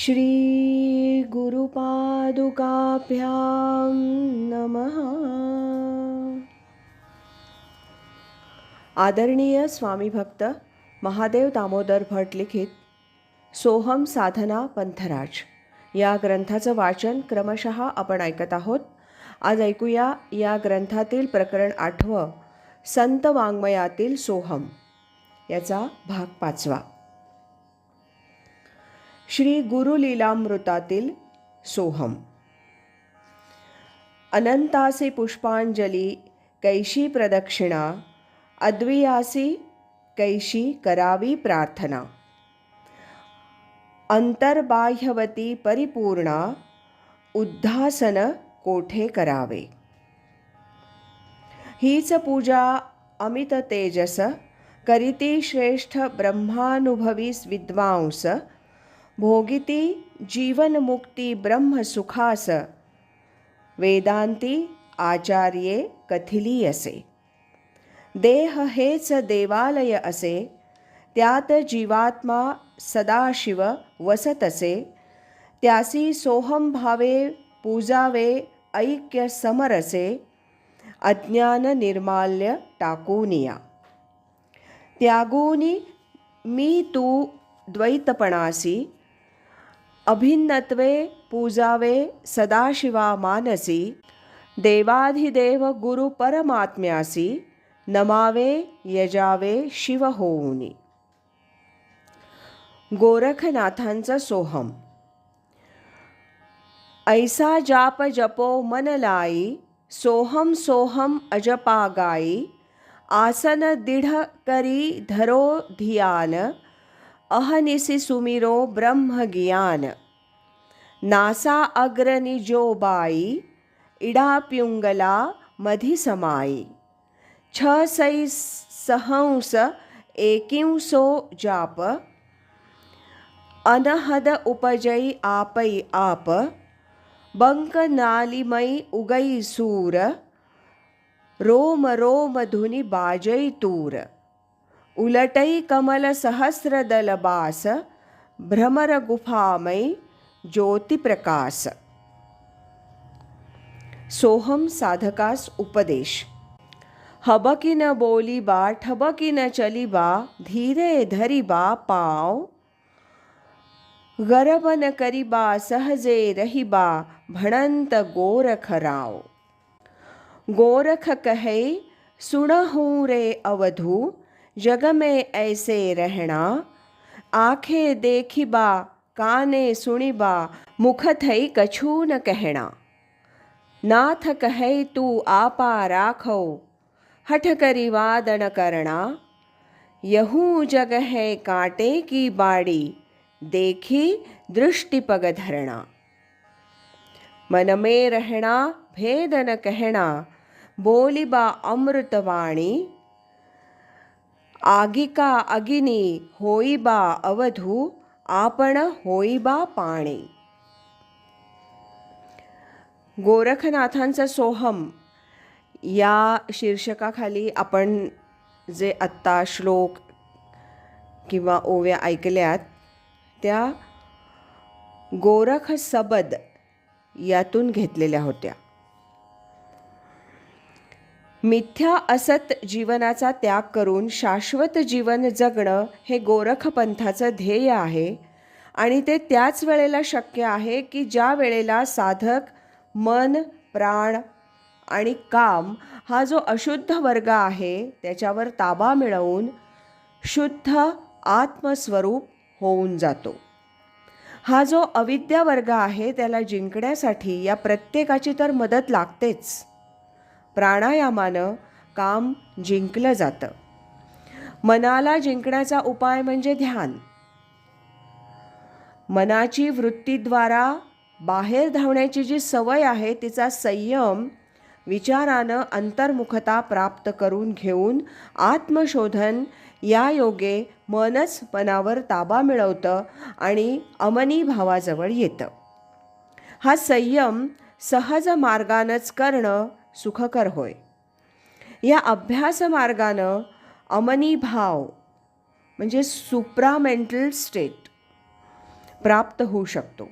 श्रीगुरुपादुकाभ्यां नमः। आदरणीय स्वामीभक्त महादेव दामोदर भट लिखित सोहम साधना पंथराज या ग्रंथाचं वाचन क्रमशः आपण ऐकत आहोत. आज ऐकूया या ग्रंथातील प्रकरण आठवं संत वाङ्मयातील सोहम. याचा भाग पाचवा. श्री गुरुलीलामृतातील सोहम. अनंतासी पुष्पांजली कैशी प्रदक्षिणा अद्वियासी कैशी करावी प्रार्थना. अंतर्बाह्यवती परिपूर्णा उद्धासन कोठे करावे. हीच पूजा अमित तेजस करिती श्रेष्ठ ब्रह्मानुभवी विद्वांस भोगिती जीवनमुक्ती ब्रह्मसुखास वेदांती आचार्ये कथिली असे देह हेच देवालय असे त्यात जीवात्मा सदाशिव वसत असे त्यासी सोहम भावे पूजावे ऐक्य समरसे अज्ञान निर्माल्य टाकूनिया। त्यागूनी मी तू द्वैतपणासी अभिन्नत्वे पूजावे सदाशिवा मानसी देवाधिदेव गुरु परमात्म्यासी नमावे यजावे शिव होऊनी गोरखनाथांचा सोहम। ऐसा जाप जपो मन लाई सोहम सोहम अजपा गाई आसन दिढ करी धरो धियान अहनिसि सुमिरो ब्रह्म ज्ञान नासा अग्रनि जो बाई इडा प्युंगला मधी समाई छ सै सहंस एकिंसो जाप अनहद उपजै आपै आप बंक नालिमई उगई सूर रोम रोम धुनी बाजई तूर उलटै कमल सहस्र दल बास भ्रमर गुफामय ज्योती सोहम साधकास उपदेश। हबकिन बोलीबा ठबकिन चलीबा धीरे धरीबा पाव। करी बा सहजे रहीबा भणंत गोरख राव गोरख कहे सुणहूँ रे अवधू जग में ऐसे रहना आखे देखिबा काने सुनिबा मुख थई कछू न कहना नाथ कहे, तू आपा राखो, हठ करी वादन करना। यहू जग है कांटे की बाड़ी, देखी दृष्टि पग धरना। मन में रहना भेद न कहना बोलिबा अमृतवाणी आगिका अगिनी होईबा अवधू आपण होईबा पाणी. गोरखनाथांचा सोहम या शीर्षकाखाली आपण जे आत्ता श्लोक किंवा ओव्या ऐकल्यात त्या गोरख सबद यातून घेतलेल्या होत्या. मिथ्या असत जीवनाचा त्याग करून शाश्वत जीवन जगणं हे गोरखपंथाचं ध्येय आहे. आणि ते त्याच वेळेला शक्य आहे की ज्या वेळेला साधक मन प्राण आणि काम हा जो अशुद्ध वर्ग आहे त्याच्यावर ताबा मिळवून शुद्ध आत्मस्वरूप होऊन जातो. हा जो अविद्या वर्ग आहे त्याला जिंकण्यासाठी या प्रत्येकाची तर मदत लागतेच. प्राणायामानं काम जिंकलं जातं. मनाला जिंकण्याचा उपाय म्हणजे ध्यान. मनाची वृत्तीद्वारा बाहेर धावण्याची जी सवय आहे तिचा संयम विचारानं अंतर्मुखता प्राप्त करून घेऊन आत्मशोधन या योगे मनच मनावर ताबा मिळवतं आणि अमनी भावाजवळ येतं. हा संयम सहज मार्गानंच करणं सुखकर होय. या अभ्यास मार्गानं अमनी भाव म्हणजे सुप्रामेंटल स्टेट प्राप्त होऊ शकतो.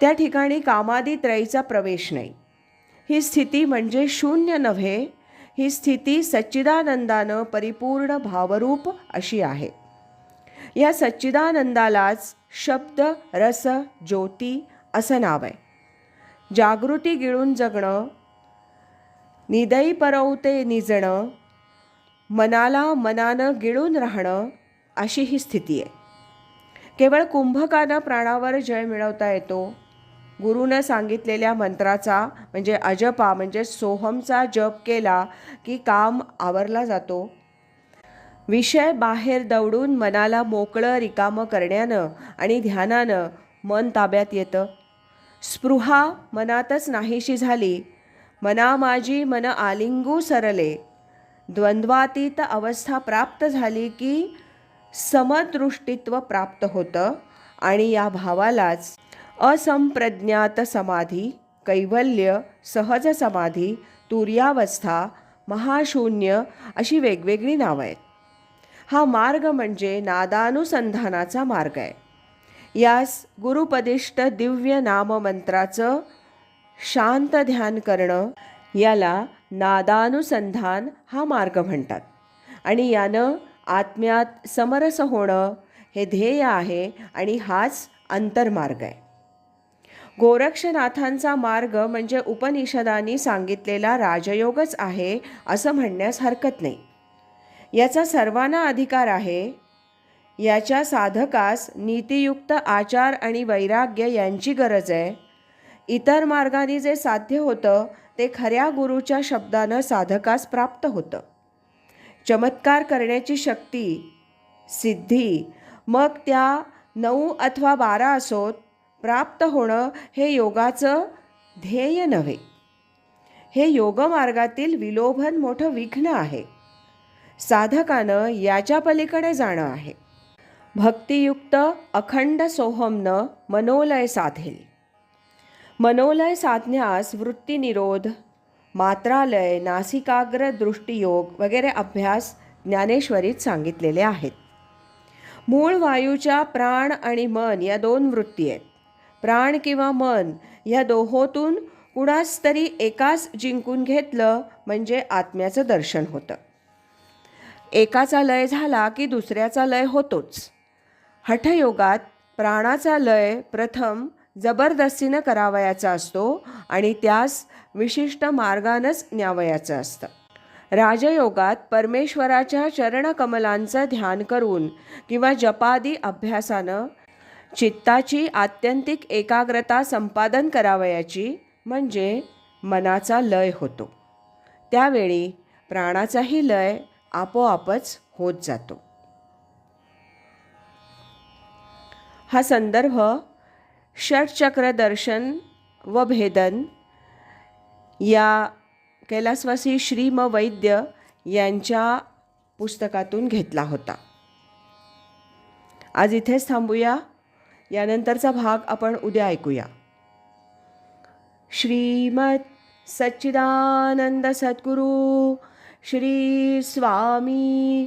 त्या ठिकाणी कामादी त्रयीचा प्रवेश नाही. ही स्थिती म्हणजे शून्य नव्हे ही स्थिती सच्चिदानंदानं परिपूर्ण भावरूप अशी आहे. या सच्चिदानंदालाच शब्द रस ज्योती असं नाव आहे. जागृती गिळून जगणं निदयी परवते निजणं मनाला मनानं गिळून राहणं अशी ही स्थिती आहे. केवळ कुंभकानं प्राणावर जय मिळवता येतो. गुरुनं सांगितलेल्या मंत्राचा म्हणजे अजपा म्हणजे सोहमचा जप केला की काम आवरला जातो. विषय बाहेर दौडून मनाला मोकळं रिकामं करण्यानं आणि ध्यानानं मन ताब्यात येतं. स्पृहा मनातच नाहीशी झाली. मना माझी मन आलिंगू सरले. द्वंद्वातीत अवस्था प्राप्त झाली की समदृष्टित्व प्राप्त होतं आणि या भावालाच असंप्रज्ञात समाधी कैवल्य सहज समाधी तुर्यावस्था महाशून्य अशी वेगवेगळी नावं आहेत. हा मार्ग म्हणजे नादानुसंधानाचा मार्ग आहे. यास गुरुपदिष्ट दिव्य नाममंत्राचं शांत ध्यान करणं याला नादानुसंधान हा मार्ग म्हणतात. आणि यानं आत्म्यात समरस होणं हे ध्येय आहे आणि हाच अंतर्मार्ग आहे. गोरक्षनाथांचा मार्ग म्हणजे उपनिषदांनी सांगितलेला राजयोगच आहे असं म्हणण्यास हरकत नाही. याचा सर्वांना अधिकार आहे याच्या साधकास नीतियुक्त आचार आणि वैराग्य यांची गरज आहे. इतर मार्गाने जे साध्य होतं ते खऱ्या गुरुच्या शब्दानं साधकास प्राप्त होतं. चमत्कार करण्याची शक्ती सिद्धी मग त्या नऊ अथवा बारा असोत प्राप्त होणं हे योगाचं ध्येय नव्हे. हे योगमार्गातील विलोभन मोठं विघ्न आहे. साधकानं याच्या पलीकडे जाणं आहे. भक्तियुक्त अखंड सोहमनं मनोलय साधेल. मनोलय साधण्यास वृत्तीनिरोध मात्रालय नासिकाग्र दृष्टियोग वगैरे अभ्यास ज्ञानेश्वरीत सांगितलेले आहेत. मूळ वायूच्या प्राण आणि मन या दोन वृत्ती आहेत. प्राण किंवा मन या दोहोतून कुणास तरी एकाच जिंकून घेतलं म्हणजे आत्म्याचं दर्शन होतं. एकाचा लय झाला की दुसऱ्याचा लय होतोच. हठयोगात प्राणाचा लय प्रथम जबरदस्तीनं करावयाचा असतो आणि त्यास विशिष्ट मार्गानंच न्यावयाचं असतं. राजयोगात परमेश्वराच्या चरणकमलांचं ध्यान करून किंवा जपादी अभ्यासानं चित्ताची आत्यंतिक एकाग्रता संपादन करावयाची म्हणजे मनाचा लय होतो. त्यावेळी प्राणाचाही लय आपोआपच होत जातो. हा संदर्भ षटचक्र दर्शन व भेदन या कैलासवासी श्रीम वैद्य यांच्या पुस्तकातून घेतला होता. आज इथेच थांबूया. यानंतरचा भाग आपण उद्या ऐकूया. श्रीमत सच्चिदानंद सद्गुरु श्री स्वामी